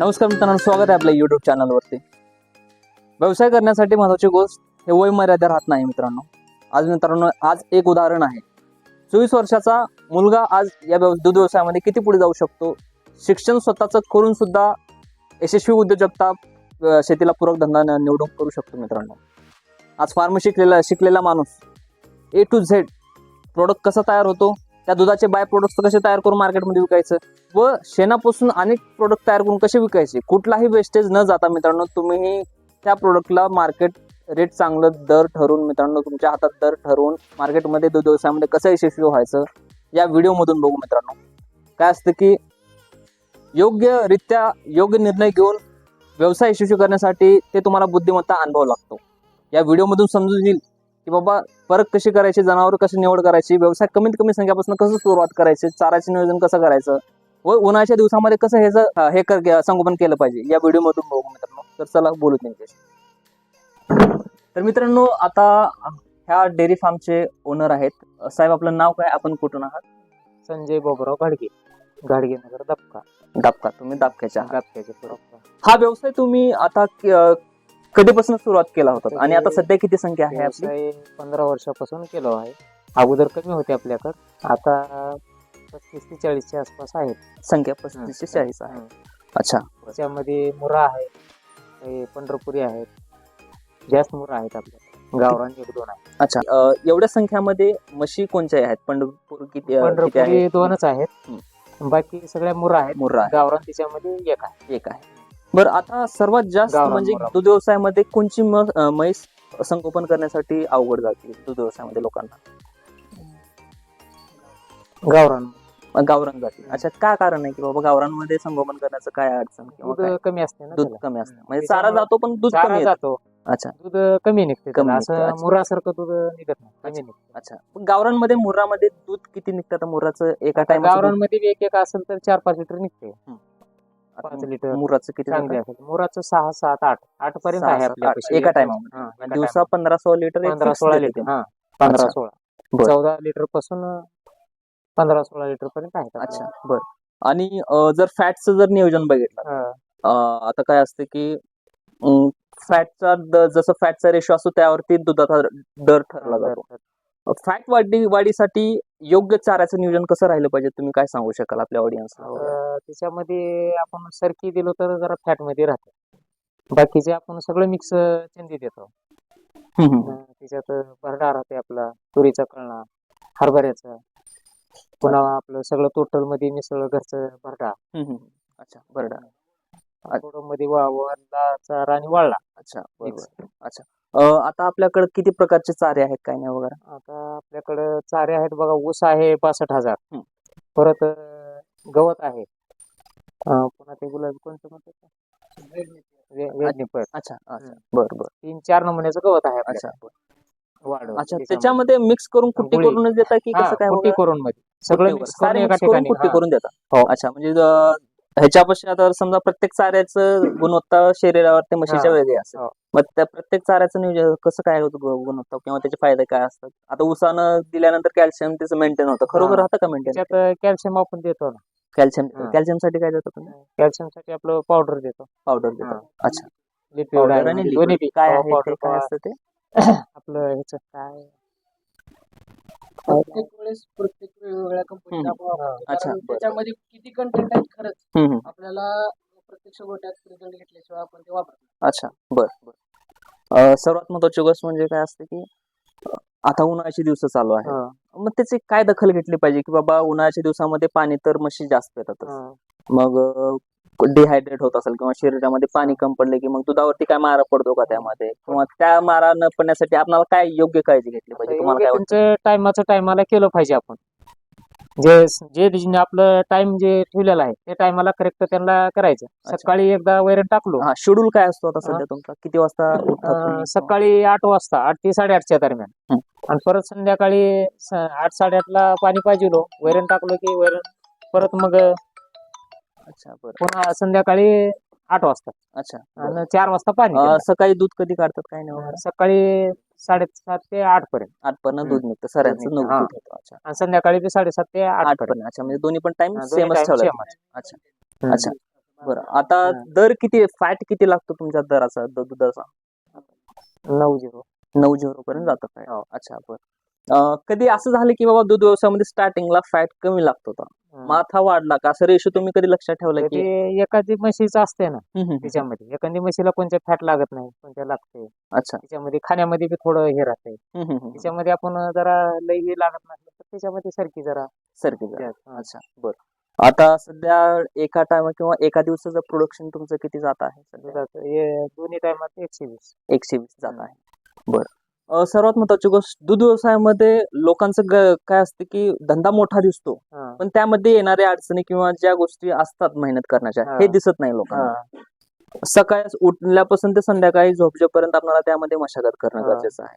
नमस्कार मित्रांनो स्वागत आहे आपल्या युट्यूब चॅनलवरती व्यवसाय करण्यासाठी महत्त्वाची गोष्ट हे वय मर्यादा राहत नाही मित्रांनो. आज मित्रांनो आज एक उदाहरण आहे. चोवीस वर्षाचा मुलगा आज या व्यव- दूध व्यवसायामध्ये किती पुढे जाऊ शकतो? शिक्षण स्वतःचं करून सुद्धा यशस्वी उद्योजकता शेतीला पूरक धंदा न- निवडून करू शकतो मित्रांनो. आज फार्म शिकलेला शिकलेला माणूस ए टू झेड प्रोडक्ट कसा तयार होतो? त्या दुधाचे बाय प्रोडक्ट्स कसे तयार करून मार्केटमध्ये विकायचं? व शेणापासून अनेक प्रोडक्ट तयार करून कसे विकायचे? कुठलाही वेस्टेज न जाता मित्रांनो तुम्ही त्या प्रोडक्टला मार्केट रेट चांगलं दर ठरवून मित्रांनो तुमच्या हातात दर ठरवून मार्केटमध्ये दूध व्यवसायामध्ये कसं यशस्वी व्हायचं या व्हिडिओमधून बघू मित्रांनो. काय असतं की योग्यरित्या योग्य निर्णय घेऊन व्यवसाय यशस्वी करण्यासाठी ते तुम्हाला बुद्धिमत्ता अनुभव लागतो. या व्हिडिओमधून समजून येईल की बाबा परत कशी करायची जनावर कशी निवड करायची व्यवसाय कमीत कमी संख्यापासून कसं सुरुवात करायची चाराचे नियोजन कसं करायचं व उन्हाळ्याच्या दिवसामध्ये कसं हे ज- हे कर संगोपन केलं पाहिजे या व्हिडिओमधून बघू मित्रांनो. तर चला बोलू त्यांच्याशी तर मित्रांनो आता ह्या डेअरी फार्मचे ओनर आहेत. साहेब आपलं नाव काय? आपण कुठून आहात? संजय बाबुराव घाडगे घाडगे नगर दपका. दापका. तुम्ही दापक्याच्या आहात. दपक्याचे प्रॉपर हा व्यवसाय तुम्ही आता कधीपासून सुरुवात केला होता? आणि आता सध्या किती संख्या आहे आपली? व्यवसाय पंधरा वर्षापासून केलो आहे. अगोदर कमी होते आपल्याकडे. आता पस्तीस ते चाळीसच्या आसपास आहेत. संख्या पस्तीस ते चाळीस आहे. अच्छा. त्याच्यामध्ये मुरा आहे हे पंढरपुरी आहेत. जास्त मुरा आहेत आपल्या गावरान एक दोन आहे अच्छा. अं, एवढ्या संख्यामध्ये म्हशी कोणत्या आहेत? पंढरपूर किती अं, किती पंढरपुरी आहे दोनच आहेत. बाकी सगळ्या मुरा आहेत. मुर्रा गावरान त्याच्यामध्ये एक आहे. एक आहे. बरं आता सर्वात जास्त गावरान म्हणजे. दूध व्यवसायामध्ये कोणची म- अं, म्हैस संगोपन करण्यासाठी अवघड जाते दूध व्यवसायामध्ये लोकांना गावरान गावरान जाते अच्छा काय कारण आहे की बाबा गावरांमध्ये संगोपन करण्याचं काय अडचण किंवा दूध काय? कमी असते ना दूध त्याला. कमी असतं. म्हणजे चारा त्याच्यामुळे जातो पण दूध चारा कमी येतं. जातो अच्छा दूध कमी निघते कमी त्याला. निघतं, असं अच्छा. मुरासारखं दूध निघत नाही कमी अच्छा. निघतं अच्छा पण गावरांमध्ये मुर्रामध्ये दूध किती निघतं आता मुर्राचं एका टाइम गावरांमध्ये एक एक असेल तर चार पाच लिटर निघते पाच लिटर मुर्राचं किती चांगले जातं? असेल मुराचं सहा सात आठ आठ पर्यंत सहा, आहे सात. एका टायमामध्ये हा, एका दिवसा. पंधरा सोळा लिटर एक पंधरा fix सोळा देते लिटर. हा पंधरा अच्छा. सोळा बरं. चौदा लिटरपासून पंधरा सोळा लिटर पर्यंत आहेत अच्छा. बर आणि अं, जर फॅटचं जर नियोजन बघितलं हा. अं, आता काय असते की फॅटचा जसं फॅटचा रेशो असतो त्यावरती दुधाचा दर ठरला जातो फॅट वाढी वाढीसाठी योग्य चाऱ्याचं नियोजन कसं राहिलं पाहिजे? तुम्ही काय सांगू शकाल आपल्या ऑडियन्सला अं, त्याच्यामध्ये आपण सरकी दिलो तर जरा फॅटमध्ये राहते. बाकीचे आपण सगळं मिक्स चंदी देतो. अं, त्याच्यात भरडा राहते आपला तुरीचा कळणा हरभऱ्याचा. पुन्हा आपलं सगळं टोटलमध्ये मिसळ घरचं भरडा. अच्छा बरं थोडं मध्ये वा वरला चारा आणि वाळला. अच्छा Mix. बरोबर अच्छा. अं, आता आपल्याकडे किती प्रकारचे चारे आहेत काय नाही वगैरे आता आपल्याकडं चारे आहेत बघा ऊस आहे पासष्ट हजार हं. परत अं, गवत आहे अं, पुन्हा ते गुलाबी कोणतं म्हणतात वे- वेडणीपर अच्छा अच्छा हं. बरं बरं तीन चार नमुन्याचं गवत आहे आपल्याकडं. अच्छा वाढ अच्छा त्याच्यामध्ये मिक्स करून कुट्टी गुळी. करूनच देता की कसं काय कुट्टी वगैरे? करून मध्ये सगळं कुट्टीवर. करून सारे एका mix करून ठिकाणी कुट्टी. करून देता हो. अच्छा म्हणजे अं, ह्याच्यापाशी आता समजा प्रत्येक चाऱ्याचं गुणवत्ता शरीरावर ते म्हशीच्या हा. वेगळी असते हो. मग त्या प्रत्येक चाऱ्याचं नियोजन कसं काय होतं गु- गुणवत्ता किंवा त्याचे फायदे काय असतात? आता उसानं दिल्यानंतर कॅल्शियम त्याचं मेंटेन होतं. खरोखर हा. राहतं का मेंटेन त्याच्यात कॅल्शियम आपण देतो ना. कॅल्शियम हा. कॅल्शियमसाठी काय देतो तुम्ही? कॅल्शियमसाठी आपलं पावडर देतो. पावडर देतो. हा. अच्छा. लिक्विड पावडर आहे आणि दोन्ही liquid. बी. काय आहे पावडर ते? काय असतं ते? आपलं ह्याच काय? प्रत्येक वेळेस प्रत्येक वेगवेगळ्या कंपनीचा हम्म. अच्छा. त्याच्यामध्ये किती कंटेंट आहेत खरंच. हम्म, हम्म. आपल्याला प्रत्यक्ष गोट्यात रिझल्ट घेतल्याशिवाय आपण ते वापरतो अच्छा. बर. सर्वात महत्वाची गोष्ट म्हणजे काय असते की आता उन्हाळ्याचे दिवस चालू आहे मग त्याची काय दखल घेतली पाहिजे की बाबा उन्हाळ्याच्या दिवसामध्ये पाणी तर म्हशी जास्त पितात हा. मग डिहायड्रेट होत असेल किंवा शरीरामध्ये पाणी कम पडले की मग दुधावरती काय मारा पडतो का त्यामध्ये? किंवा त्या मारा न पडण्यासाठी आपल्याला काय योग्य काळजी घेतली पाहिजे? तुम्हाला काय टायमाचं टायमाला केलं पाहिजे आपण. जे जे जे आपलं टाइम जे ठेवलेलं आहे ते टायमाला करेक्ट त्यांना करायचं. सकाळी एकदा वैरण टाकलो हा शेड्यूल काय असतो आता. सध्या तुमचा किती वाजता अं? सकाळी आठ वाजता आठ ते साडेआठच्या दरम्यान. आणि परत संध्याकाळी स- आठ साडेआठला पाणी पाहिजे वैरण टाकलो की वैरण परत मग अच्छा बरं पुन्हा संध्याकाळी आठ वाजता अच्छा. आणि चार वाजता पाणी अं. सकाळी दूध कधी काढतात काय नाही वगैरे? सकाळी साडेसात ते आठ पर्यंत. आठ पर्यंत हं. दूध निघतं. सरांचं दूध दूध हा. अच्छा. आणि संध्याकाळी बी साडेसात ते आठ पर्यंत. पर्यंत. अच्छा म्हणजे दोन्ही पण टाइम हा, दोन्ही सेमच time ठेवला same. अच्छा. हं. अच्छा. बरं. आता हा. दर किती फॅट किती लागतो तुमच्या दराचा द- दुधाचा? नऊ झिरो. नऊ झिरो पर्यंत जातं फॅट अच्छा बरं. कधी असं झालं की बाबा दूध व्यवसायामध्ये स्टार्टिंगला फॅट कमी लागतो होता. माथा वाढला का? असं रेशो तुम्ही कधी लक्षात ठेवला की? एखादी म्हशीचं असते ना. त्याच्यामध्ये एखादी म्हशीला कोणत्या फॅट लागत नाही कोणत्या लागते. अच्छा. त्याच्यामध्ये खाण्यामध्ये बी थोडं हे राहते. त्याच्यामध्ये आपण जरा लई हे लागत नसलं तर त्याच्यामध्ये सारखी जरा. सारखी जरा. अच्छा बरं. आता सध्या एका टाइम किंवा एका दिवसाचं प्रोडक्शन तुमचं किती जात आहे हे दोन्ही टायमात एकशे वीस. एकशे वीस जात. आहे. बरं. सर्वात महत्वाची गोष्ट दूध व्यवसायामध्ये लोकांचं काय असतं की धंदा मोठा दिसतो. पण त्यामध्ये येणाऱ्या अडचणी किंवा ज्या गोष्टी असतात मेहनत करण्याच्या हा. दिसत नाही लोकांना. सकाळी उठल्यापासून ते संध्याकाळी झोपजेपर्यंत आपल्याला त्यामध्ये मशागत करणं. गरजेचं आहे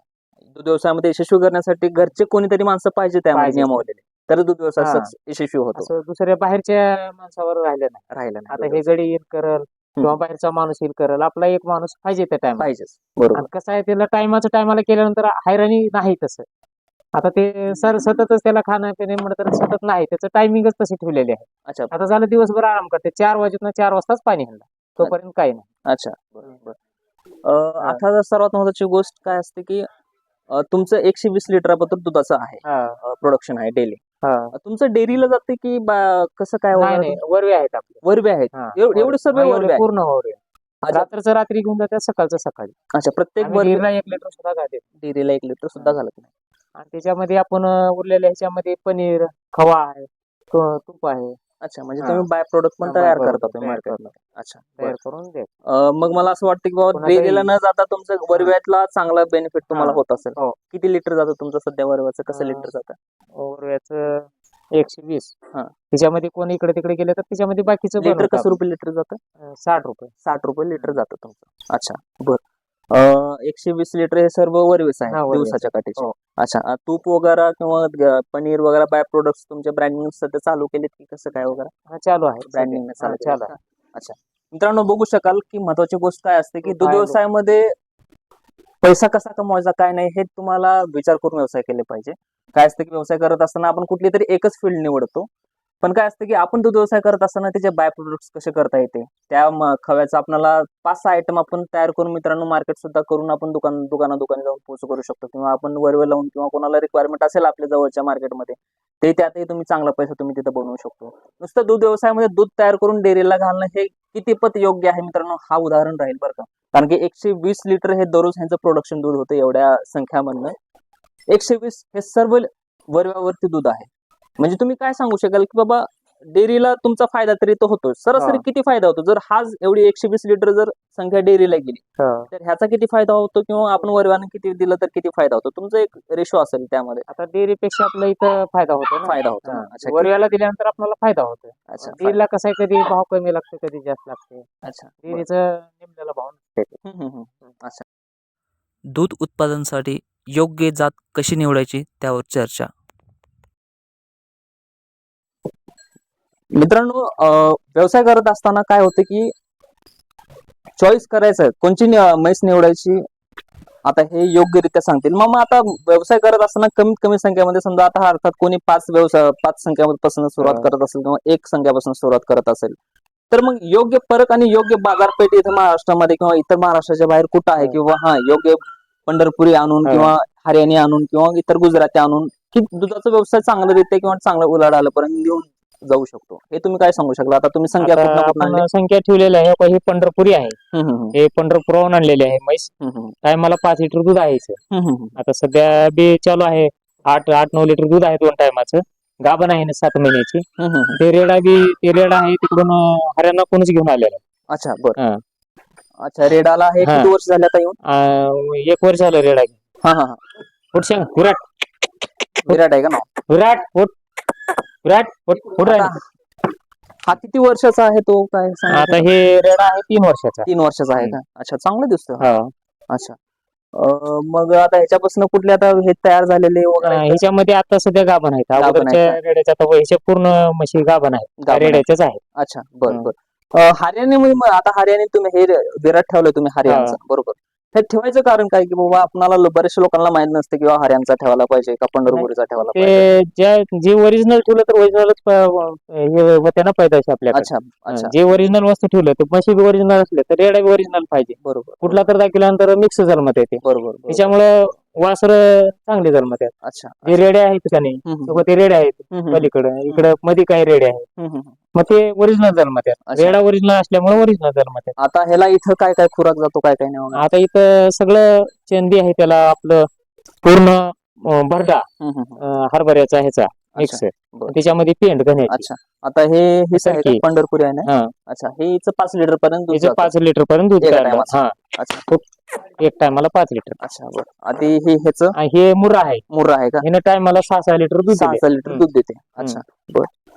दूध व्यवसायामध्ये यशस्वी करण्यासाठी घरचे कोणीतरी माणसं पाहिजे त्यामध्ये. नियमावलेले तर दूध व्यवसाय यशस्वी होतो दुसऱ्या बाहेरच्या माणसावर राहिलं नाही राहिला नाही आता हे गडी करल किंवा बाहेरचा माणूस येईल करल. आपला एक माणूस पाहिजे त्या टाइम पाहिजेच. बरोबर. कसं आहे त्याला टायमाचं टायमाला केल्यानंतर हैराणी नाही तसं. आता ते सर सततच त्याला खाणं पिणे म्हणत तर सतत नाही. त्याचं टायमिंगच तशी ठेवलेली आहे. अच्छा. आता झालं दिवसभर आराम करते. चार वाजेतनं चार वाजताच पाणी हल्ला तोपर्यंत काही नाही. अच्छा. बरोबर. अं, आता जर सर्वात महत्वाची गोष्ट काय असते की अं, तुमचं एकशे वीस लिटराबद्दल दुधाचं आहे. हा, प्रोडक्शन आहे डेली हा. तुमचं डेअरीला जाते की बा- कसं काय नाही वगैरे? वरवे आहेत आपले. वरबे आहेत. हा, एव- एवढे सर्व हा, एवढे आहेत. पूर्ण वरवे. अच्छा. रात्रचं रात्री घेऊन जातात सकाळचं सकाळी. अच्छा प्रत्येक आम्ही एक लिटर सुद्धा घालते डेअरीला एक लिटर सुद्धा घालत नाही. आणि त्याच्यामध्ये आपण अं, उरलेल्या ह्याच्यामध्ये पनीर खवा आहे तु- तूप आहे. अच्छा म्हणजे हा. तुम्ही बाय प्रोडक्ट पण हा, तयार product करता तुम्ही तयार मार्केटला अच्छा बरं. तयार करून देत अं, मग मला असं वाटतं की बाबा पुन्हा न जाता तुमचं वरव्यातला चांगला बेनिफिट तुम्हाला हा. होत असेल हो. किती लिटर जातं तुमचं सध्या वरव्याचं कसं अं, लिटर जातं ओव्हरव्याचं एकशे वीस हा. त्याच्यामध्ये कोण इकडे तिकडे गेले तर त्याच्यामध्ये बाकीचं लिटर बनवतो कसं रुपये लिटर जातं आपण. अं, साठ रुपये साठ रुपये लिटर जातं तुमचं अच्छा बर एकशे वीस लिटर हे सर्व वरवेस आहे हा, वरवेस. दिवसाच्या काठीचे. हो. अच्छा अं, तूप वगैरे किंवा ग- पनीर वगैरे बाय प्रोडक्ट तुमच्या ब्रँडिंग सध्या चालू केलेत की कसं काय वगैरे? हा चालू आहे. ब्रँडिंग चालू आहे? अच्छा. मित्रांनो बघू शकाल की महत्वाची गोष्ट काय असते की दूध व्यवसायामध्ये पैसा कसा कमवायचा काय नाही हे तुम्हाला विचार करून व्यवसाय केले पाहिजे. काय असतं की व्यवसाय करत असताना आपण कुठली तरी एकच फील्ड निवडतो. पण काय असतं की आपण दूध व्यवसाय करत असताना त्याचे बाय प्रोडक्ट्स कसे करता येते? त्या खव्याचा आपल्याला पाच सहा आयटम आपण तयार करून मित्रांनो मार्केट सुद्धा करून आपण दुकान दुकाना दुकानी जाऊन पोहोच करू शकतो. किंवा आपण वरवे लावून किंवा कोणाला रिक्वायरमेंट असेल आपल्या जवळच्या मार्केटमध्ये ते त्यातही तुम्ही चांगला पैसा तुम्ही तिथं बनवू शकतो. नुसतं दूध व्यवसायामध्ये दूध तयार करून डेअरीला घालणं हे कितीपत योग्य आहे मित्रांनो? हा उदाहरण राहील बरं का. कारण की एकशे वीस लिटर हे दररोज ह्यांचं प्रोडक्शन दूध होतं एवढ्या संख्यामधनं एकशे वीस हे सर्व वरव्यावरती दूध आहे. म्हणजे तुम्ही काय सांगू शकाल की बाबा डेअरीला तुमचा फायदा तरी तो होतो सरासरी हा. किती फायदा होतो जर हा एवढी एकशे वीस लिटर जर संख्या डेअरीला गेली हा. तर ह्याचा किती फायदा होतो किंवा आपण वरव्यानं किती दिलं तर किती फायदा होतो तुमचा एक रेशो असेल त्यामध्ये आता डेअरीपेक्षा आपला इथं फायदा होतो ना फायदा होतो हा. वरव्याला दिल्यानंतर आपल्याला फायदा होतो अच्छा फायदा. डेअरीला कसं आहे कधी भाव कमी लागतो कधी जास्त लागते अच्छा बरं. डेअरीचं निमल्याला भाव नसते. हम्म, हम्म, हम्म. अच्छा दूध उत्पादनासाठी योग्य जात कशी निवडायची त्यावर चर्चा मित्रांनो व्यवसाय करत असताना काय होतं की चॉईस करायचं कोणची म्हैस निवडायची आता हे योग्यरित्या सांगतील मग मग आता व्यवसाय करत असताना कमीत कमी संख्येमध्ये समजा आता अर्थात कोणी पाच व्यवसाय पाच संख्यापासून सुरुवात. करत असेल किंवा एक संख्यापासून सुरुवात करत असेल तर मग योग्य फरक आणि योग्य बाजारपेठ इथं महाराष्ट्रामध्ये किंवा इतर महाराष्ट्राच्या बाहेर कुठं आहे. किंवा हा योग्य पंढरपुरी आणून. किंवा हरियाणी आणून किंवा इतर गुजराती आणून की दुधाचा व्यवसाय चांगला देते किंवा चांगला उलाढ आल्यापर्यंत घेऊन जाऊ शकतो. हे तुम्ही काय सांगू शकला? आता तुम्ही संख्या आता कुठनं कुठनं आणली? आपण संख्या ठेवलेली आहे. हे पंढरपुरी आहे. हम्म, हम्म, हे पंढरपुराहून आणलेले आहे म्हैस. हम्म, हम्म, टायमाला पाच लिटर दूध आहे हिचं. हम्म, हम्म, आता सध्या बी चालू आहे. आठ आठ नऊ लिटर दूध आहे दोन टायमाचं. गाभण आहे ना सात महिन्याची. हम्म, हम्म. ते रेडा बी ते रेडा आहे तिकडून अं, हरियाणा कोणच घेऊन आलेला आहे. अच्छा बर. हा. अच्छा रेडाला हे हा. किती वर्ष झाले आता येऊन? अं, एक वर्ष झालं रेडा घेऊन. हा हा हा. सांग विराट. विराट आहे का नाव? विराट उठ विराट. आता हा किती वर्षाचा आहे तो? काय सांगू आता? हे रेडा आहे तीन वर्षाचा तीन वर्षाचा आहे का? अच्छा चांगलं दिसतो हा. अच्छा. अं, मग आता ह्याच्यापासून कुठले आता हे तयार झालेले वगैरे? ह्याच्यामध्ये आता सध्या गाभण आहेत. गाभण आहेत अगोदरच्या रेड्याच्या आता ह्याच्या पूर्ण म्हशी गाभण आहेत. त्या गाभण आहेत. रेड्याच्याच आहेत. अच्छा बर हं. बर. अं, हरियाणा मग आता हरियाणा तुम्ही हे विराट ठेवलं तुम्ही हरियाणाचं. बरोबर. हे ठेवायचं कारण काय की बाबा आपणाला बऱ्याचशा लोकांना माहीत नसते किंवा हरियाणचा ठेवायला पाहिजे का पंढरपुरीचा ठेवायला पाहिजे. ते ज्या जे ओरिजिनल ठेवलं तर ओरिजिनलच हे होते ना पैदाशी आपल्याकडे. अच्छा अच्छा. जे ओरिजिनल वस्तू ठेवलं ते म्हशी बी ओरिजिनल असले तर रेडा बी ओरिजिनल पाहिजे. बरोबर कुठला तर दाखवल्यानंतर मिक्स जन्मत येते बरोबर बरोबर. त्याच्यामुळं वासर चांगले जन्मत आहेत अच्छा जे रेडे आहेत का नाही हम्म, ते रेडे आहेत हम्म, पलीकडे. इकडे मध्ये काही रेडे आहेत. हम्म, हम्म, हम्म. मग ते ओरिजिनल जन्मत आहेत अच्छा. रेडा ओरिजिनल असल्यामुळे ओरिजिनल जन्मत आहेत आता ह्याला इथं काय काय खुराक जातो काय काय नाही? आता इथं सगळं चंदी आहे त्याला आपलं पूर्ण अं, भरडा. अं, हरभऱ्याचा ह्याचा. मिक्स बरं. त्याच्यामध्ये पेंट घाण्याची अच्छा. आता हे. पंढरपुरी आहे ना? हा. अच्छा. हे पाच लिटर पर्यंत. पाच लिटर पर्यंत दूध एका. हा. अच्छा. टायमाला पाच लिटर अच्छा बरं. हे ह्याच? हे मुर्रा आहे. मुर्रा आहे का? हिनं टायमाला सहा सहा लिटर दूध सहा लिटर. दूध देते. अच्छा.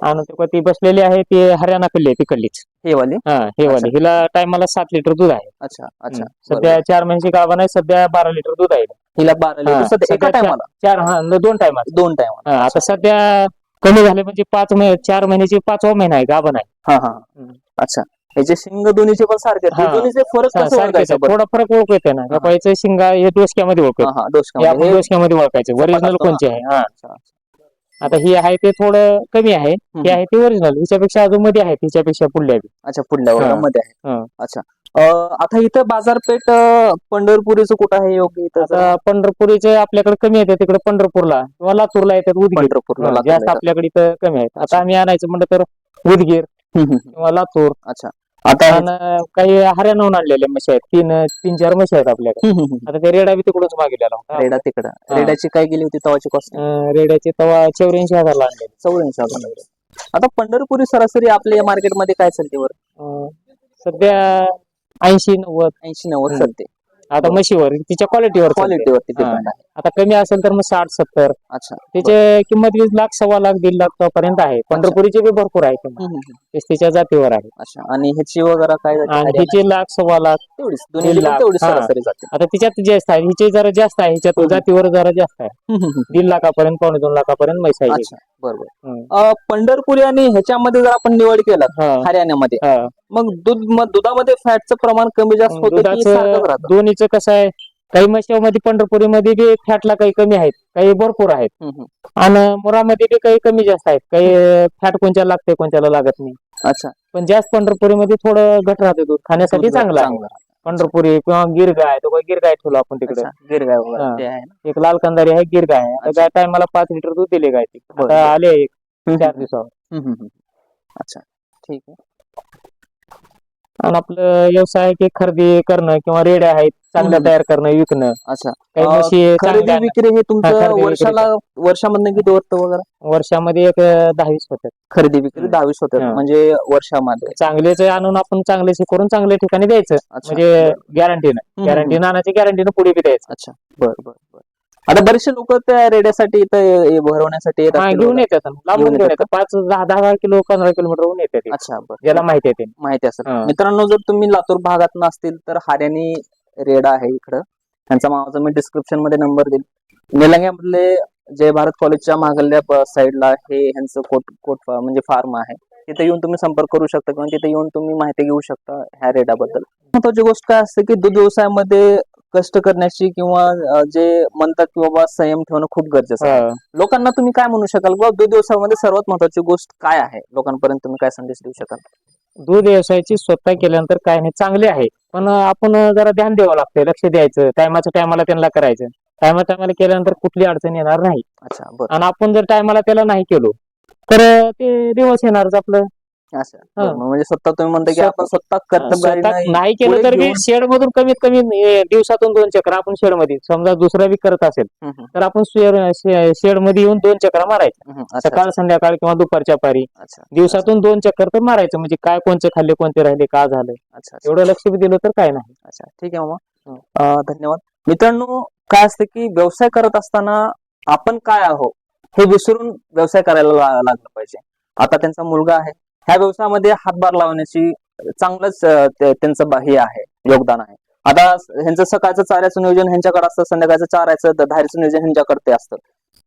आणि ते- बसलेली आहे ती हरियाणा कडली आहे तिकडलीच. हे वाली हा हे वाली हिला टायमाला सात लिटर दूध आहे. अच्छा अच्छा. सध्या चार महिन्याची गाभा नाही सध्या बारा लिटर दूध आहे. बरं. हिला बारा लिटर सध्या एका टायमाला चार हा न दोन टायमाला दोन टायमाला हा, आता सध्या कमी झाले म्हणजे पाच महिने चार महिन्याची पाचवा महिना आहे गाभा नाही हा हा हम्म. अच्छा ह्याचे शिंग दोन्हीचे पण सारखे आहेत. हा. हे दोन्हीचे फरक कसं सारखेच ओळखायचं आहे. बरं? थोडा फरक ओळखू येते ना. कपाळीचं शिंगा हे डोसक्यामध्ये हा. हा हे डोसक्यामध्ये आपण हे- डोसक्यामध्ये ओळखायचं सपाट ओरिजिनल असतो ना? कोणचे आहे हा अच्छा, अच्छा. आता ही आहे ते थोडं कमी आहे हम्म. हे आहे ते ओरिजिनल हिच्यापेक्षा अजून मध्ये आहे तिच्यापेक्षा पुढल्या बी. अच्छा पुढल्या हा. वर्गामध्ये आहे हा. अच्छा आता इथं बाजारपेठ पंढरपुरीचं कुठं आहे? योग्य इथं? आता पंढरपुरीचे आपल्याकडे कमी येतात तिकडे पंढरपूरला किंवा लातूरला येतात उदगीर. पंढरपूरला हा, जास्त. आपल्याकडे इथं कमी आहेत. आता आम्ही आणायचं म्हणलं तर उदगीर हम्म, हम्म, हम्म. किंवा लातूर. अच्छा. आता आणि काही हरियाणाहून आणलेले म्हशी आहेत. तीन तीन चार म्हशी आहेत आपल्याकडे. हम्म, हम्म, हम्म. आता ते रेडा बी तिकडूनच मागवलेला होता रेडा तिकडं. हा. रेडाची काय गेली होती तवाची कॉस्ट अं, रेड्याचे तवा चौऱ्याऐंशी हजारला आणलेले. चौऱ्याऐंशी हजार आता पंढरपुरी सरासरी आपल्या मार्केटमध्ये काय चालते वर अं, सध्या ऐंशी नव्वद ऐंशी नव्वद हम्म. चालते आता म्हशीवर तिच्या क्वालिटीवर क्वालिटीवरती हा. डिपेंड आहे आता कमी असेल तर मग साठ सत्तर अच्छा त्याचे किंमत वीस लाख सव्वा लाख दीड लाख पर्यंत आहे पंढरपुरीचे बी भरपूर आहे किंमत. तेच त्याच्या जातीवर आहे अच्छा आणि ह्याची वगैरे काय जाते? आणि हरियाणा? हिचे लाख सव्वा लाख तेवढीच दोन्ही दीड लाख. तेवढी हा. सरासरी जाते आता तिच्यात जास्त आहे हिचे जरा जास्त आहे हिच्यात हम्म. जातीवर जरा जास्त आहे हम्म, हम्म, हम्म. दीड लाखापर्यंत पावणे दोन लाखापर्यंत म्हैस आहे अच्छा बरोबर हम्म. अं, पंढरपुरी आणि ह्याच्यामध्ये जर आपण निवड केला हा, हरियाणामध्ये हा. मग दूध मग दुधामध्ये फॅटचं प्रमाण कमी जास्त होतं की सारखंच दुधाचं राहतं दोन्हीचं कसं आहे काही म्हशीमध्ये पंढरपुरीमध्ये बी फॅटला काही कमी आहेत काही भरपूर आहेत. आणि मुरामध्ये बी काही कमी जास्त आहेत काही फॅट कोणत्याला लागते कोणत्याला लागत नाही. अच्छा. पण जास्त पंढरपुरीमध्ये थोडं घट राहते दूध खाण्यासाठी चांगलं पंढरपुरी किंवा गिर गाय तो गिर गाय ठेवलो आपण तिकडे. गिरगाय एक लाल कंदारी आहे गिर गाय आहे. गाय टायमाला पाच लिटर दूध दिले गाय. आले एक चार दिवसावर. अच्छा ठीक आहे. आणि आपलं व्यवसाय की खरेदी करणं किंवा रेड्या आहेत चांगल्या. तयार करणं विकणं. अच्छा. काही अं, म्हशी खरेदी चांगल्या विक्री हे हा, तुमचं खरेदी विक्री वर्षाला वर्षामधनं किती होतं वगैरे? वर्षामध्ये एक अं, दहावीस होतात. खरेदी विक्री हम्म. दहावीस होतात हा. म्हणजे वर्षामध्ये. चांगलेच आणून आपण चांगलेच हे करून चांगल्या ठिकाणी द्यायचं. अच्छा. म्हणजे. गॅरंटीनं हम्म, गॅरंटीनं आणायची गॅरंटीनं पुढे बी द्यायचं. अच्छा. बर बर बर. आता बरेचसे लोक त्या रेड्यासाठी इथं भरवण्यासाठी येत हा असतील घेऊन. येतात. लांबून घेऊन घेऊन येतात येतात पाच दहा दहा किलो पंधरा किलोमीटर होऊन येतात ते. अच्छा बर. ज्याला माहिती आहे ते. माहिती असेल. हा. मित्रांनो जर तुम्ही लातूर भागात नसतील तर हार्यानी रेडा आहे इकडं. त्यांचा माझा मी डिस्क्रिप्शनमध्ये नंबर देईल. निलंग्यामधले जय भारत कॉलेजच्या मागल्या साईडला हे ह्यांचं कोट कोट म्हणजे फार्म आहे. तिथे येऊन तुम्ही संपर्क करू शकता किंवा तिथे येऊन तुम्ही माहिती घेऊ शकता ह्या रेडाबद्दल. महत्वाची गोष्ट काय असते की दूध व्यवसायामध्ये कष्ट करण्याची किंवा जे म्हणतात की बाबा संयम ठेवणं खूप गरजेचं आहे. लोकांना तुम्ही काय म्हणू शकाल? बाबा दूध व्यवसायामध्ये सर्वात महत्वाची गोष्ट काय आहे? लोकांपर्यंत तुम्ही काय संदेश देऊ शकाल? दूध व्यवसायाची स्वतः केल्यानंतर काय नाही चांगले आहे. पण आपण जरा ध्यान द्यावं लागतंय लक्ष द्यायचं. टायमाच्या टायमाला त्यांना करायचं. टायमा टायमाला केल्यानंतर कुठली अडचण येणार नाही. अच्छा आणि आपण जर टायमाला त्याला नाही केलो तर ते दिवस येणारच आपलं. असं. हा. बरं, म्हणजे स्वतः तुम्ही म्हणता की स्वतः- आपण स्वतः कर्तबगारी स्वतः नाही नाही केलं पुढे तर बी घेऊन- शेड मधून कमीत कमी दिवसातून दोन चक्र आपण शेडमध्ये समजा दुसरा बी करत असेल तर आपण शेडमध्ये येऊन दोन चक्र मारायचे. अच्छा, सकाळ संध्याकाळ किंवा दुपारच्या पारी. अच्छा दिवसातून दोन चक्कर तर मारायचं म्हणजे काय कोणते खाल्ले कोणते राहिले का झालं अच्छा अच्छा, एवढं लक्ष बी दिलं तर काय नाही. अच्छा ठीक आहे मामा हं. अं, धन्यवाद. मित्रांनो काय असतं की व्यवसाय करत असताना आपण काय आहो हे विसरून व्यवसाय करायला ला- लागलं पाहिजे. आता त्यांचा मुलगा आहे. ह्या व्यवसायामध्ये हातभार लावण्याची चांगलंच त्यांचं हे आहे योगदान आहे. आता ह्यांचं सकाळचं चाऱ्याचं नियोजन ह्यांच्याकडे असतं संध्याकाळचं चारायचं धारीचं नियोजन ह्यांच्याकडे असतं.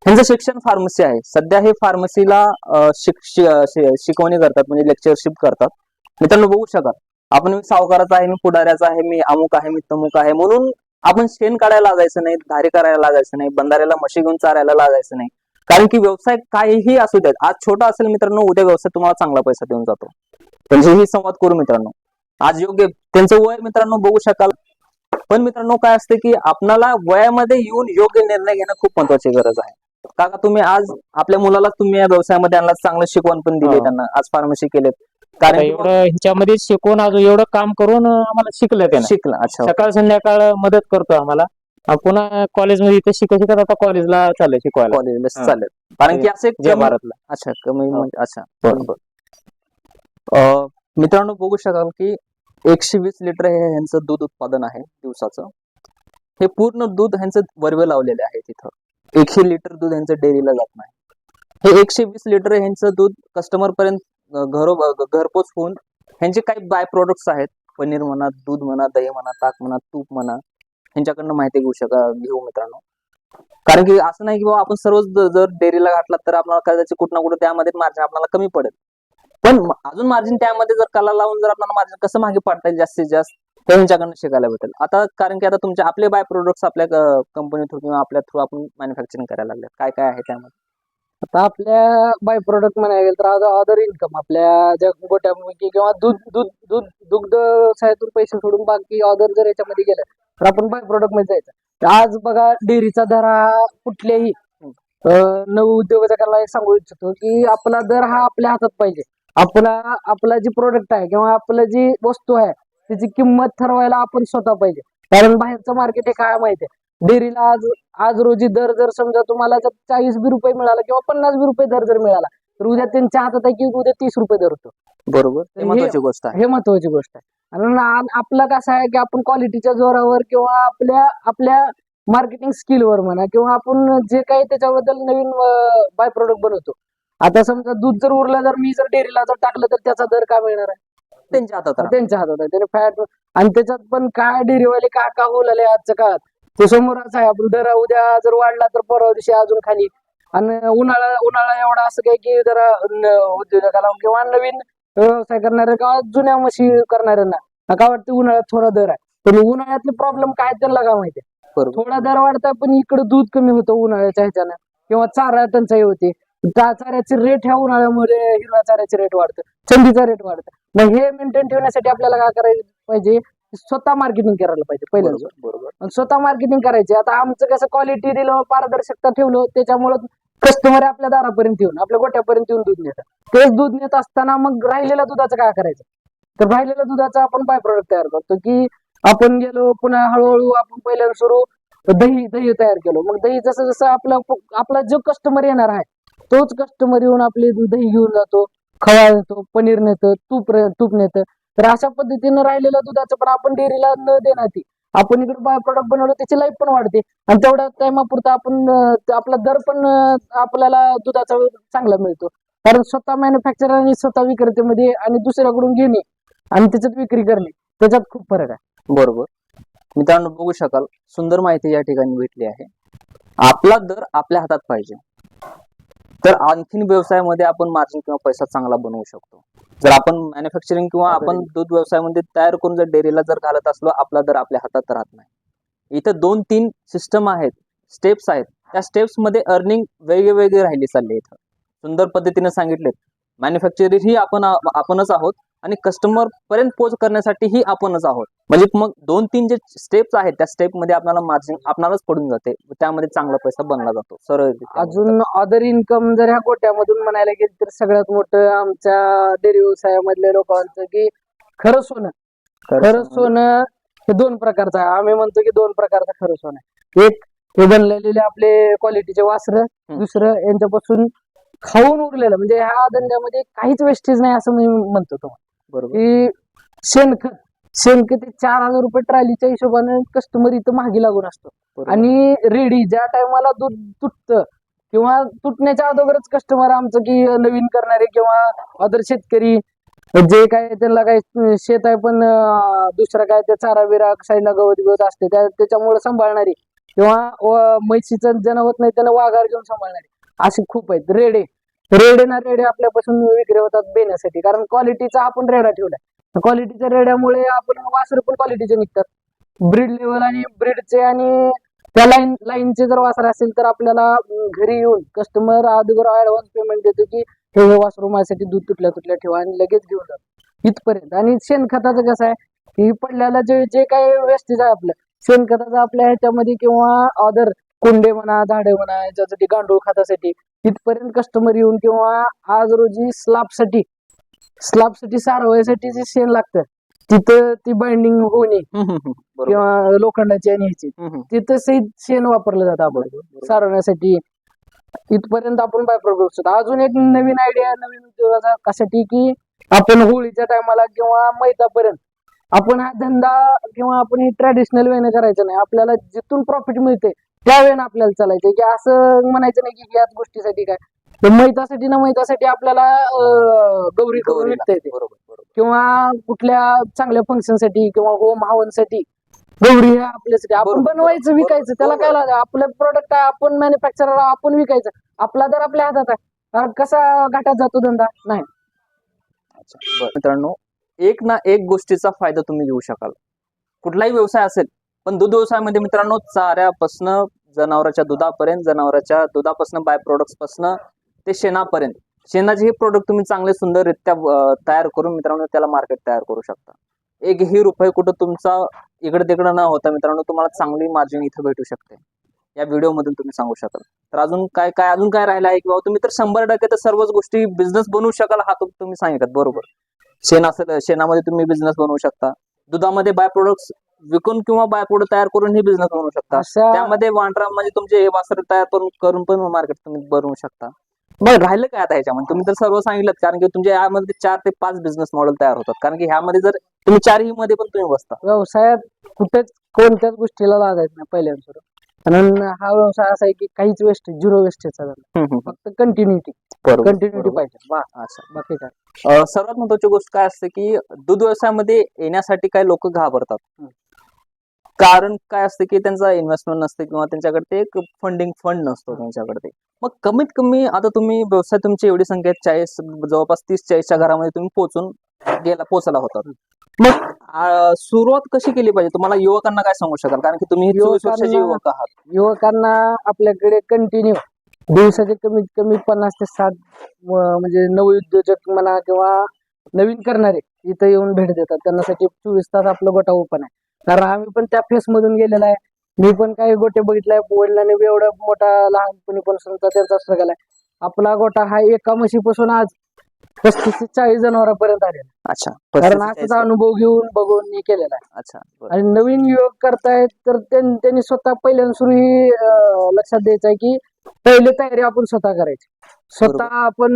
ह्यांचं शिक्षण फार्मसी आहे. सध्या हे फार्मसीला शिकवणी करतात म्हणजे लेक्चरशिप करतात. मित्रांनो बघू शकाल. आपण मी सावकाराचा आहे मी पुढाऱ्याचा आहे मी अमुक आहे मी तमुक आहे म्हणून आपण शेण काढायला लागायचं नाही धारी करायला लागायचं नाही बंधाऱ्याला म्हशी घेऊन चारायला लागायचं नाही. कारण की व्यवसाय काहीही असू देत आज छोटा असेल मित्रांनो उद्या व्यवसाय तुम्हाला चांगला पैसा देऊन जातो. त्यांच्याही संवाद करू मित्रांनो. आज योग्य त्यांचं वय मित्रांनो बघू शकाल. पण मित्रांनो काय असते की आपणाला वयामध्ये येऊन योग्य निर्णय घेणं खूप महत्वाची गरज आहे. काका तुम्ही आज आपल्या मुलाला तुम्ही या व्यवसायामध्ये आणला चांगलं शिकवण पण दिली. त्यांना आज फार्मसी केलेत. कारण एवढं ह्याच्यामध्ये शिकून अजून एवढं काम करून आम्हाला शिकलं त्यानं. शिकला अच्छा. सकाळ संध्याकाळ मदत करतो आम्हाला. पुन्हा कॉलेजमध्ये इथे शिकत शिकत आता कॉलेजला चाललंय शिकवायला. कॉलेजला हा. चालेल कारण की असं एक जय कमी- भारतला. अच्छा कमी हो. म्हणजे अच्छा बरोबर अं, मित्रांनो बघू शकाल की एकशे वीस लिटर हे ह्यांचं दूध उत्पादन आहे दिवसाचं. हे पूर्ण दूध ह्यांचं वरवे लावलेले आहे तिथं. एकशे लिटर दूध ह्यांचं डेअरीला जात नाही. हे एकशे वीस लिटर ह्यांचं दूध कस्टमर पर्यंत अं, घरो घरपोच होऊन ह्यांचे काही बाय प्रोडक्ट्स आहेत. पनीर म्हणा दूध म्हणा दही म्हणा ताक म्हणा तूप म्हणा. ह्यांच्याकडनं माहिती घेऊ शका घेऊ मित्रांनो. कारण की असं नाही की बाबा आपण सर्वच जर डेअरीला घातला तर आपल्याला कर्जाचे कुठं ना कुठं त्यामध्ये मार्जिन आपल्याला कमी पडेल. पण अजून मार्जिन त्यामध्ये जर कला लावून जर आपल्याला मार्जिन कसं मागे पाडता येईल जास्तीत जास्त ते यांच्याकडनं शिकायला भेटेल. आता कारण की आता तुमचे आपले बाय प्रोडक्ट्स आपल्या कंपनी थ्रू किंवा आपल्या थ्रू आपण मॅन्युफॅक्चरिंग करायला लागले काय काय आहे त्यामध्ये? आता आपल्या बाय प्रोडक्ट म्हणायला गेलं तर अदर इन्कम आपल्या ज्या गोट्यापैकी किंवा दूध दूध दूध दुग्ध व्यवसायातून पैसे सोडून बाकी अदर जर याच्यामध्ये गेलं तर आपण बाय प्रोडक्टमध्ये जायचं. तर आज बघा डेअरीचा दर हा कुठल्याही नव उद्योजकाला एक सांगू इच्छितो की आपला दर हा आपल्या हातात पाहिजे. आपला आपला जी प्रोडक्ट आहे किंवा आपलं जी वस्तू आहे त्याची किंमत ठरवायला आपण स्वतः पाहिजे. कारण बाहेरचं मार्केट हे काय माहिती आहे? डेअरीला आज आज रोजी दर जर समजा तुम्हाला जर चाळीस बी रुपये मिळाला किंवा पन्नास बी रुपये दर जर मिळाला तर उद्या त्यांच्या हातात आहे की उद्या तीस रुपये दर होतो. बरोबर. हे- महत्वाची गोष्ट आहे. हे महत्वाची गोष्ट आहे. आणि आपलं कसं आहे की आपण क्वालिटीच्या जोरावर किंवा आपल्या आपल्या मार्केटिंग स्किलवर म्हणा किंवा आपण जे काही त्याच्याबद्दल नवीन बाय प्रोडक्ट बनवतो. आता समजा दूध जर उरलं जर मी जर डेअरीला जर टाकलं तर त्याचा दर काय मिळणार आहे? त्यांच्या हातात. त्यांच्या हातात आहे. त्याने फॅट आणि त्याच्यात पण काय डेअरीवाले का का बोलाले आजच्या काळात? ते समोरच आहे. आपण दर उद्या जर वाढला तर परवा दिवशी अजून खाली आणि उन्हाळा उन्हाळा एवढा असं काय की जरा उद्योजकाला किंवा नवीन व्यवसाय करणाऱ्या किंवा जुन्या म्हशी करणाऱ्यांना. काय वाटतं उन्हाळ्यात थोडा दर आहे. पण उन्हाळ्यातले प्रॉब्लेम काय त्यांना काय माहिती थोडा दर वाढता पण इकडे दूध कमी होतं उन्हाळ्याच्या ह्याच्यानं. किंवा चारा टंचाई होते. चाऱ्याचे रेट ह्या उन्हाळ्यामुळे हिरव्या चाऱ्याचे रेट वाढतं थंडीचा रेट वाढतं. मग हे मेंटेन ठेवण्यासाठी आपल्याला काय करायला पाहिजे? स्वतः मार्केटिंग करायला पाहिजे पहिल्यांदा. स्वतः मार्केटिंग करायची. आता आमचं कसं क्वालिटी दिलं पारदर्शकता ठेवलं त्याच्यामुळं कस्टमर आपल्या दारापर्यंत येऊन आपल्या गोट्यापर्यंत येऊन दूध नेतात. तेच दूध नेत असताना मग राहिलेल्या दुधाचं काय करायचं? तर राहिलेल्या दुधाचा आपण बाय प्रोडक्ट तयार करतो की आपण गेलो पुन्हा हळूहळू आपण पहिल्यांदा सुरू दही दही तयार केलो. मग दही जसं जसं आपला आपला जो कस्टमर येणार आहे तोच कस्टमर येऊन आपले दही घेऊन जातो खवा येतो पनीर नेतं तूप तूप नेतं. तर अशा पद्धतीनं राहिलेलं दुधाचं पण आपण डेअरीला न देणार ती. आपण इकडे बाय प्रोडक्ट बनवलं त्याची लाईफ पण वाढते. आणि तेवढ्या टायमापुरता आपण आपला दर पण आपल्याला दुधाचा चांगला मिळतो. कारण स्वतः मॅन्युफॅक्चर आणि स्वतः विक्रेतेमध्ये आणि दुसऱ्याकडून घेणे आणि त्याच्यात विक्री करणे त्याच्यात खूप फरक आहे. बरोबर. मित्रांनो बघू शकाल सुंदर माहिती या ठिकाणी भेटली आहे. आपला दर आपल्या हातात पाहिजे. तर आणखीन व्यवसायामध्ये आपण मार्जिन किंवा पैसा चांगला बनवू शकतो. जर आपण मॅन्युफॅक्चरिंग किंवा आपण दूध व्यवसायामध्ये तयार करून जर डेअरीला जर घालत असलो आपला दर आपल्या हातात राहत नाही. इथं दोन तीन सिस्टम आहेत स्टेप्स आहेत. त्या स्टेप्समध्ये अर्निंग वेगळे वेगळे राहिली चालली इथं. सुंदर पद्धतीने सांगितलेत. मॅन्युफॅक्चरर ही आपण आपणच आहोत आणि कस्टमर पर्यंत पोच करण्यासाठीही आपणच आहोत. म्हणजे मग दोन तीन जे स्टेप्स आहेत त्या स्टेपमध्ये आपल्याला मार्जिन आपणालाच पडून जाते. त्यामध्ये चांगला पैसा बनला जातो. सरळ अजून अदर इन्कम जर ह्या गोट्यामधून म्हणायला गेलं तर सगळ्यात मोठं आमच्या डेअरी व्यवसायामधल्या लोकांचं की खरं सोनं. खरं सोनं. हे दोन प्रकारचं आहे. आम्ही म्हणतो की दोन प्रकारचं खरं सोनं आहे. एक हे बनलेले आपले क्वालिटीचे वासर दुसरं यांच्यापासून खाऊन उरलेलं. म्हणजे ह्या धंद्यामध्ये काहीच वेस्टेज नाही असं मी म्हणतो तुम्हाला. बरोबर. की शेणखत शेणखत चार हजार रुपये ट्रॉलीच्या हिशोबाने कस्टमर इथं महागी लागून असतो. आणि रेडी ज्या टायमाला दूध तुटतं किंवा तुटण्याच्या अगोदरच कस्टमर आमचं की नवीन करणारे किंवा अदर शेतकरी जे काय त्यांना काय शेत आहे पण दुसरं काय ते चारा बिरा साईडला गवत बिवत असते त्या त्याच्यामुळे सांभाळणारी किंवा ज्यांना होत नाही त्यांना वाघार घेऊन सांभाळणारी. असे खूप आहेत. रेडे. रेडे ना रेडे आपल्यापासून विक्री होतात बेण्यासाठी. कारण क्वालिटीचा आपण रेडा ठेवलाय. क्वालिटीच्या रेड्यामुळे आपण वासर पण क्वालिटीचे निघतात ब्रीड लेवल आणि ब्रीडचे आणि त्या लाईन लाईनचे जर वासर असेल तर आपल्याला घरी येऊन कस्टमर अगोदर ऍडव्हान्स पेमेंट देतो की हे हे वासरू माझ्यासाठी दूध तुटल्या तुटल्या ठेवा आणि लगेच घेऊन जातो इथपर्यंत. आणि शेणखताचं कसं आहे? की पडल्याला जे जे काही वेस्टेज आहे आपलं शेणखताचं आपल्या ह्याच्यामध्ये किंवा अदर कुंडे म्हणा झाडे म्हणा याच्यासाठी गांडूळ खतासाठी इथपर्यंत कस्टमर येऊन किंवा आज रोजी स्लाबसाठी स्लाबसाठी सारवायसाठी जे शेण लागतं तिथं ती बाइंडिंग होणे किंवा लोखंडाची आणि ह्याची. तिथं सहित शेण वापरलं जातं आपण. सारवण्यासाठी. इथपर्यंत आपण बाय प्रोडक्ट अजून एक नवीन आयडिया नवीन उद्योगाचा कशासाठी की आपण होळीच्या टायमाला किंवा मैतापर्यंत आपण हा धंदा किंवा आपण हे ट्रॅडिशनल वेने करायचं नाही. आपल्याला जिथून प्रॉफिट मिळते त्या वेळेनं आपल्याला चालायचं की असं म्हणायचं नाही की याच गोष्टीसाठी काय. तर मैतासाठी ना मैतासाठी आपल्याला गौरी करून गौरीला. विकता येते. बरोबर बरोबर. किंवा कुठल्या चांगल्या फंक्शनसाठी किंवा होम हवनसाठी गौरी हे आपल्यासाठी. आपण बरोबर, बनवायचं बरोबर, विकायचं. त्याला काय बरोबर. लागतं आपलं प्रोडक्ट आहे आपण मॅन्युफॅक्चरर आपण विकायचं. आपला दर आपल्या हातात आहे. कारण कसा घाटात जातो धंदा? नाही. अच्छा बरं. मित्रांनो एक ना एक गोष्टीचा फायदा तुम्ही घेऊ शकाल. कुठलाही व्यवसाय असेल पण दूध व्यवसायामध्ये मित्रांनो चाऱ्यापासनं जनावराच्या दुधापर्यंत जनावराच्या दुधापासून बाय प्रोडक्ट्स ते शेणापर्यंत. शेणाचे हे प्रोडक्ट तुम्ही चांगले सुंदररित्या तयार करून मित्रांनो त्याला मार्केट तयार करू शकता. एकही रुपये कुठं तुमचा इकडे तिकडे न होता मित्रांनो तुम्हाला चांगली मार्जिन इथं भेटू शकते. या व्हिडिओ मधून तुम्ही सांगू शकाल. तर अजून काय काय अजून काय राहिलं आहे किंवा तुम्ही तर शंभर टक्के तर सर्वच गोष्टी बिझनेस बनवू शकाल हा तुम्ही सांगितलं बरोबर. शेण असेल शेणामध्ये तुम्ही बिझनेस बनवू शकता. दुधामध्ये बाय प्रोडक्ट्स विकून किंवा बाय प्रोडक्ट तयार करून ही बिझनेस बनवू शकता. अशा त्यामध्ये वांड्रा म्हणजे तुमचे हे वासर तयार करून करून पण मार्केट तुम्ही बनवू शकता. मग राहिलं काय आता ह्याच्यामध्ये? तुम्ही तर सर्व सांगितलं कारण की तुमच्या यामध्ये चार ते पाच बिझनेस मॉडेल तयार होतात. कारण की ह्यामध्ये जर तुम्ही चारही मध्ये पण तुम्ही बसता. व्यवसायात कुठेच कोणत्याच गोष्टीला लागायचं नाही पहिल्यापासून कारण हा व्यवसाय असा आहे की काहीच वेस्ट झिरो वेस्टेजचा झाला. फक्त कंटिन्युटी कंटिन्युटी बरोबर. पाहिजे. वा अच्छा. बाकी काय? अं, सर्वात महत्वाची गोष्ट काय असते की दूध व्यवसायामध्ये येण्यासाठी काही लोक घाबरतात. हं. कारण काय असते की त्यांचा इन्व्हेस्टमेंट नसते किंवा त्यांच्याकडे ते एक फंडिंग फंड नसतो त्यांच्याकडे मग कमीत कमी आता तुम्ही व्यवसाय तुमची एवढी संख्या चाळीस जवळपास तीस चाळीसच्या घरामध्ये तुम्ही पोहोचून गेला पोहोचला होता मग सुरुवात कशी केली पाहिजे? तुम्हाला युवकांना काय सांगू शकाल? कारण की तुम्ही युवक आहात. युवकांना आपल्याकडे कंटिन्यू दिवसाचे कमीत कमी पन्नास ते अं, म्हणजे नवउद्योजक म्हणा किंवा नवीन करणारे इथं येऊन भेट देतात. त्यांच्यासाठी चोवीस तास आपलं गोटा ओपन आहे. कारण आम्ही पण त्या फेस मधून गेलेला आहे. मी पण काही गोटे बघितलाय. वडिलांनी एवढा मोठा लहानपणी पण त्यांचा स्ट्रगल आहे आपला गोटा हा एका म्हशीपासून आज पस्तीस ते चाळीस जनावरांपर्यंत आलेला अच्छा. कारण असाच अनुभव घेऊन बघून मी केलेला आहे. अच्छा. आणि नवीन युवक करतायत तर त्यां- त्यांनी स्वतः पहिल्यांदा सुरू ही लक्षात द्यायचं आहे की पहिले तयारी आपण स्वतः करायची. स्वतः आपण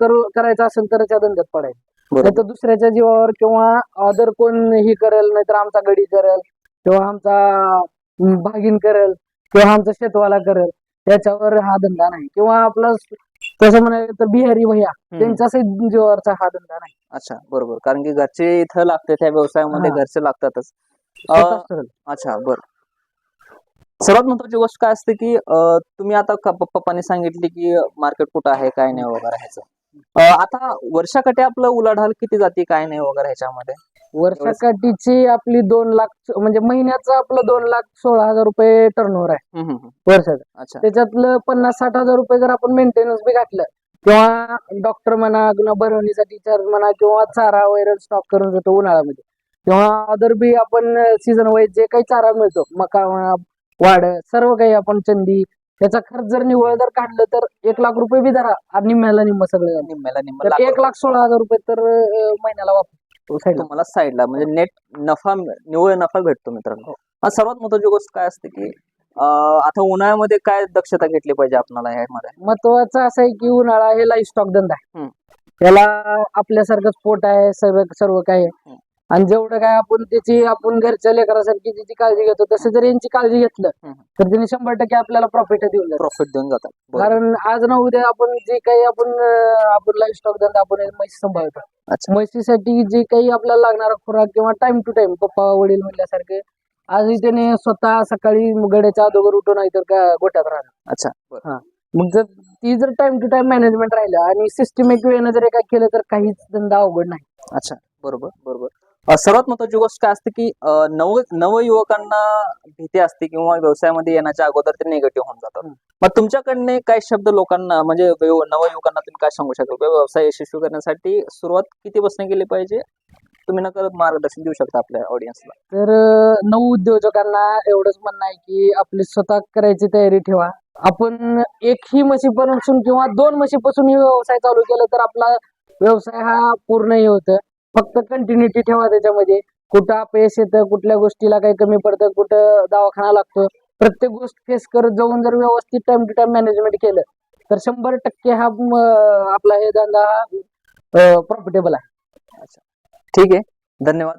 करू करायचं असेल तर त्या धंद्यात पडायचं. नाही तर दुसऱ्याच्या जीवावर किंवा अदर कोण ही करेल नाहीतर आमचा गडी करेल किंवा आमचा भागिन करेल किंवा आमचा शेतवाला करेल त्याच्यावर हा धंदा नाही. किंवा आपला तसं म्हणायचं तर बिहारी भैया सहित जीवावरचा हा धंदा नाही. अच्छा बरोबर. कारण की घरचे इथं लागते त्या व्यवसायामध्ये. घरचे लागतातच. अच्छा बर. सर्वात महत्वाची गोष्ट काय असते की तुम्ही आता पप्पांनी सांगितले की मार्केट कुठं आहे काय नाही वगैरे ह्याचं. आता वर्षाकाठी आपलं उलाढाल किती जाते काय नाही वगैरे ह्याच्यामध्ये? वर्षाकाठीची आपली दोन लाख म्हणजे महिन्याचं आपलं दोन लाख सोळा हजार रुपये टर्नओव्हर आहे. वर्षाचं. अच्छा. त्याच्यातलं पन्नास साठ हजार रुपये जर आपण मेंटेनन्स बी घातलं किंवा डॉक्टर म्हणा किंवा भरवणीसाठी चार्ज म्हणा किंवा चारा वगैरे स्टॉक करून जातो उन्हाळ्यामध्ये किंवा अदर बी आपण सीझन वाईज जे काही चारा मिळतो मका म्हणा वाड सर्व काही आपण चंदी त्याचा खर्च जर निव्वळ जर काढलं तर एक लाख रुपये बी धरा आणि निम्म्याला निम्म सगळं. निम्म्याला निम्म तर एक. लाख सोळा हजार रुपये तर अं, महिन्याला साईडला. तुम्हाला साईडला म्हणजे नेट नफा निव्वळ नफा भेटतो मित्रांनो हा सर्वात महत्वाची गोष्ट काय असते की अं, आता उन्हाळ्यामध्ये काय दक्षता घेतली पाहिजे आपल्याला ह्यामध्ये महत्वाचं असं आहे की उन्हाळा हे लाईफ स्टॉक धंदा आहे हम्म. त्याला आपल्यासारखं स्पोर्ट आहे सर्व सर्व काही आहे हम्म. आणि जेवढं काय आपण त्याची आपण घरच्या लेकरासारखी त्याची काळजी घेतो तसं जर यांची काळजी घेतलं. तर त्यांनी शंभर टक्के आपल्याला प्रॉफिट देऊन जातात. प्रॉफिट देऊन जातात. कारण आज ना उद्या आपण जे काही आपण आपण लाईफ स्टॉक धंदा आपण म्हशी सांभाळतो. म्हशीसाठी जे काही आपल्याला लागणारा खुराक किंवा टाइम टू टाइम पप्पा वडील म्हणल्यासारखे आजही त्याने स्वतः सकाळी गड्याच्या अगोदर उठून नाही तर का गोट्यात राहणार अच्छा. मग जर ती जर टाइम टू टाइम मॅनेजमेंट राहिलं आणि सिस्टमॅटिक वेनं जर काय केलं तर काहीच धंदा अवघड नाही. अच्छा. बरोबर बरोबर. सर्वात महत्वाची गोष्ट काय असते की नव नवयुवकांना भीती असते किंवा व्यवसायामध्ये येण्याच्या अगोदर ते निगेटिव्ह होऊन जातात. मग तुमच्याकडने काय शब्द लोकांना म्हणजे व्यव- नवयुवकांना तुम्ही काय सांगू शकाल व्यवसाय यशस्वी करण्यासाठी सुरुवात किती बसणे केली पाहिजे? तुम्ही नकळत मार्गदर्शन देऊ शकता आपल्या ऑडियन्सला तर नऊ उद्योजकांना एवढंच म्हणणं आहे की आपली स्वतः करायची तयारी ठेवा. आपण एक ही म्हशीपासून किंवा दोन म्हशीपासून व्यवसाय चालू केला तर आपला व्यवसाय हा पूर्ण हे होतं. फक्त कंटिन्युटी ठेवा त्याच्यामध्ये. कुठं अपयश येतं कुठल्या गोष्टीला काही कमी पडतं कुठं दवाखाना लागतो. प्रत्येक गोष्ट फेस करत जाऊन जर व्यवस्थित टाइम टू टाइम मॅनेजमेंट केलं तर शंभर टक्के हा आपला हे धंदा हा प्रॉफिटेबल आहे. ठीक आहे. धन्यवाद.